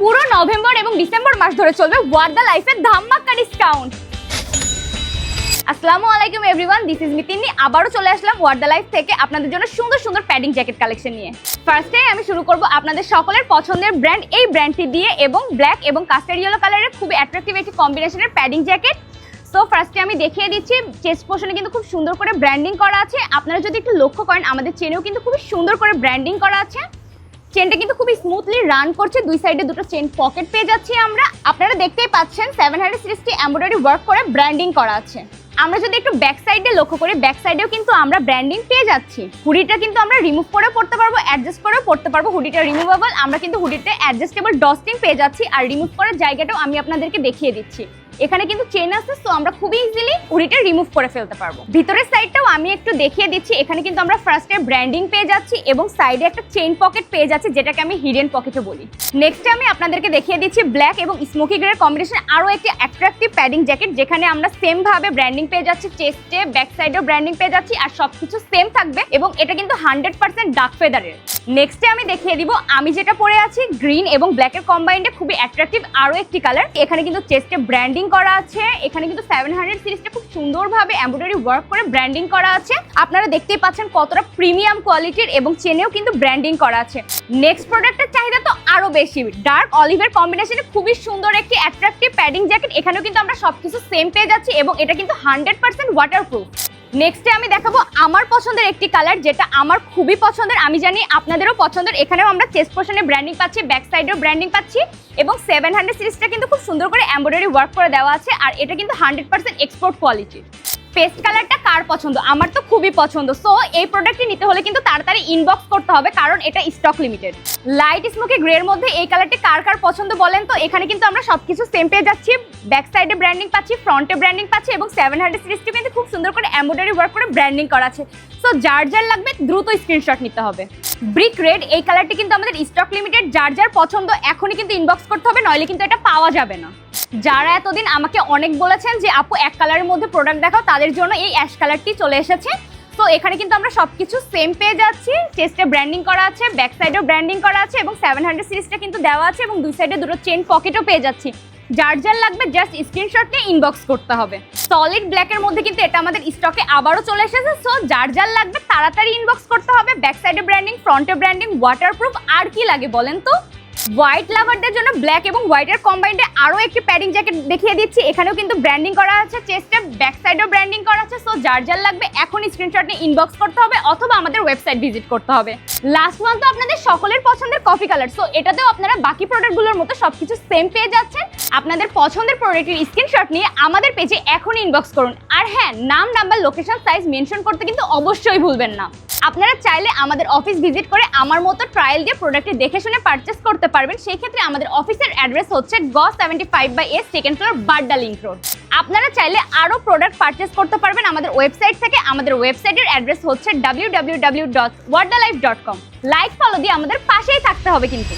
পুরো নভেম্বর এবং ডিসেম্বর মাস ধরে চলবে ওয়ার দ্য লাইফের ধামাক্কা ডিসকাউন্ট আসসালামু আলাইকুম এভরিওয়ান দিস ইজ মিতিনি আবারও চলে আসলাম ওয়ার দ্য লাইফ থেকে আপনাদের জন্য সুন্দর সুন্দর প্যাডিং জ্যাকেট কালেকশন নিয়ে। ফার্স্টে আমি শুরু করব আপনাদের সকলের পছন্দের ব্র্যান্ড এই ব্র্যান্ডটি দিয়ে এবং ব্ল্যাক এবং কাস্টার্ড ইয়েলো কালারের খুবই অ্যাট্রাকটিভ একটি কম্বিনেশনের প্যাডিং জ্যাকেট সো ফার্স্টে আমি দেখিয়ে দিচ্ছি চেস্ট পোর্শনে কিন্তু খুব সুন্দর করে ব্র্যান্ডিং করা আছে। আপনারা যদি একটু লক্ষ্য করেন, আমাদের চেনেও কিন্তু খুবই সুন্দর করে ব্র্যান্ডিং করা আছে। চেনটা কিন্তু খুবই স্মুথলি রান করছে। দুই সাইডে দুটো চেন পকেট পেয়ে যাচ্ছি আমরা। আপনারা দেখতেই পাচ্ছেন seven hundred sixty embroidery work করে ব্র্যান্ডিং করা আছে। আমরা যদি একটু ব্যাক সাইডে লক্ষ্য করি ব্যাক সাইডেও কিন্তু আমরা ব্র্যান্ডিং পেয়ে যাচ্ছি। হুডিটা কিন্তু আমরা রিমুভ করে পড়তে পারব অ্যাডজাস্ট করেও পড়তে পারব। হুডিটা রিমুভেবল আমরা কিন্তু হুডিতে অ্যাডজাস্টেবল ডস্টিং পেয়ে যাচ্ছি। আর রিমুভ করার জায়গাটাও আমি আপনাদেরকে দেখিয়ে দিচ্ছি। এখানে কিন্তু চেন আছে তো আমরা খুবই ইজিলি হুডিটা রিমুভ করে ফেলতে পারব। ভিতরের সাইডটাও আমি একটু দেখিয়ে দিচ্ছি, এখানে কিন্তু আমরা ফার্স্টে ব্র্যান্ডিং পেয়ে যাচ্ছি এবং সাইডে একটা চেইন পকেট পেয়ে যাচ্ছি, যেটাকে আমি হিডেন পকেটও বলি। নেক্সট আমি আপনাদেরকে দেখিয়ে দিচ্ছি ব্ল্যাক এবং স্মোকি গ্রের কম্বিনেশন আরও একটি অ্যাট্রাকটিভ প্যাডিং জ্যাকেট যেখানে আমরা সেম ভাবে ব্র্যান্ডিং পেয়ে যাচ্ছি চেস্টে ব্যাক সাইডেও ব্র্যান্ডিং পেয়ে যাচ্ছি, আর সবকিছু সেম থাকবে এবং এটা কিন্তু হান্ড্রেড পার্সেন্ট ডাক ফেদারের নেক্সটে আমি দেখিয়ে দিব, আমি যেটা পরে আছি গ্রিন এবং ব্ল্যাকের কম্বাইন্ডে খুবই অ্যাট্রাকটিভ আরও একটি কালার এখানে কিন্তু চেস্টে ব্র্যান্ডিং করা আছে, এখানে কিন্তু সেভেন হান্ড্রেড সিরিজটা খুব সুন্দরভাবে এমব্রয়ডারি ওয়ার্ক করে ব্র্যান্ডিং করা আছে। আপনারা দেখতেই পাচ্ছেন কতটা প্রিমিয়াম কোয়ালিটির এবং চেনেও কিন্তু ব্র্যান্ডিং করা আছে। নেক্সট প্রোডাক্টের চাহিদা তো আরও বেশি। ডার্ক অলিভের কম্বিনেশনে খুবই সুন্দর একটি অ্যাট্রাকটিভ প্যাডিং জ্যাকেট এখানেও কিন্তু আমরা সবকিছু সেম পেয়ে যাচ্ছি এবং এটা কিন্তু হান্ড্রেড পার্সেন্ট ওয়াটারপ্রুফ নেক্সটে আমি দেখাবো আমার পছন্দের একটি কালার যেটা আমার খুবই পছন্দের। আমি জানি আপনাদেরও পছন্দের। এখানেও আমরা চেস্ট পোর্শনে ব্র্যান্ডিং পাচ্ছি ব্যাক সাইডেও ব্র্যান্ডিং পাচ্ছি এবং সেভেন হান্ড্রেড সিরিজটা কিন্তু খুব সুন্দর করে এম্ব্রয়ডারি ওয়ার্ক করে দেওয়া আছে। আর এটা কিন্তু হান্ড্রেড পার্সেন্ট এক্সপোর্ট কোয়ালিটির পেস্ট কালারটা কার পছন্দ? আমার তো খুবই পছন্দ। সো এই প্রোডাক্টটি নিতে হলে কিন্তু তাড়াতাড়ি ইনবক্স করতে হবে, কারণ এটা স্টক লিমিটেড লাইট স্মোকি গ্রের মধ্যে এই কালারটি কার কার পছন্দ বলেন তো? এখানে কিন্তু আমরা সবকিছু সেম পেয়ে যাচ্ছি। ব্যাক সাইডে ব্র্যান্ডিং পাচ্ছি ফ্রন্টে ব্র্যান্ডিং পাচ্ছি এবং সেভেন হান্ড্রেড সিরিজটি কিন্তু খুব সুন্দর করে এমব্রয়ডারি ওয়ার্ক করে ব্র্যান্ডিং করা আছে। সো যার যার লাগবে দ্রুত স্ক্রিনশট নিতে হবে। ব্রিক রেড এই কালারটি কিন্তু আমাদের স্টক লিমিটেড যার যার পছন্দ, এখনই কিন্তু ইনবক্স করতে হবে, নইলে কিন্তু এটা পাওয়া যাবে না। যারা এতদিন আমাকে অনেক বলেছেন যে, আপু, এক কালারের মধ্যে প্রোডাক্ট দেখাও, তাদের জন্য এই অ্যাশ কালারটি চলে এসেছে। তো এখানে কিন্তু আমরা সব কিছু সেম পেয়ে যাচ্ছি। চেস্টে ব্র্যান্ডিং করা আছে ব্যাক সাইডেও ব্র্যান্ডিং করা আছে এবং সেভেন হান্ড্রেড সিরিজটা কিন্তু দেওয়া আছে এবং দুই সাইডে দুটো চেন পকেটও পেয়ে যাচ্ছি। যার যার লাগবে জাস্ট স্ক্রিনশট নিয়ে ইনবক্স করতে হবে। সলিড ব্ল্যাকের মধ্যে কিন্তু এটা আমাদের স্টকে আবারও চলে এসেছে। সো যার যার লাগবে তাড়াতাড়ি ইনবক্স করতে হবে। ব্যাক সাইডে ব্র্যান্ডিং ফ্রন্টে ব্র্যান্ডিং ওয়াটারপ্রুফ আর কি লাগে বলেন তো? হোয়াইট লাভারদের জন্য ব্ল্যাক এবং হোয়াইটের কম্বাইন্ডে আরও একটি প্যাডিং জ্যাকেট দেখিয়ে দিচ্ছি। এখানেও কিন্তু ব্র্যান্ডিং করা আছে চেস্টে ব্যাক সাইডেও ব্র্যান্ডিং করা আছে। সো যার যার লাগবে এখন স্ক্রিনশট নিয়ে ইনবক্স করতে হবে অথবা আমাদের ওয়েবসাইট ভিজিট করতে হবে। লাস্ট মান্থ আপনাদের সকলের পছন্দের কফি কালার সো এটাতেও আপনারা বাকি প্রোডাক্টগুলোর মতো সবকিছু সেম পেয়ে যাচ্ছেন। আপনাদের পছন্দের প্রোডাক্টের স্ক্রিনশট নিয়ে আমাদের পেজে এখন ইনবক্স করুন। আর হ্যাঁ নাম নাম্বার লোকেশন সাইজ মেনশন করতে কিন্তু অবশ্যই ভুলবেন না। আপনারা চাইলে আমাদের অফিস ভিজিট করে আমার মতো ট্রায়াল দিয়ে প্রোডাক্টটি দেখে শুনে পারচেস করতে পারবেন। সেই ক্ষেত্রে আমাদের অফিসের অ্যাড্রেস হচ্ছে গ seventy five by S second floor Badda link road আপনারা চাইলে আরও প্রোডাক্ট পারচেস করতে পারবেন আমাদের ওয়েবসাইট থেকে। আমাদের ওয়েবসাইটের অ্যাড্রেস হচ্ছে W W W dot Warda life dot com like follow দিয়ে আমাদের পাশেই থাকতে হবে কিন্তু।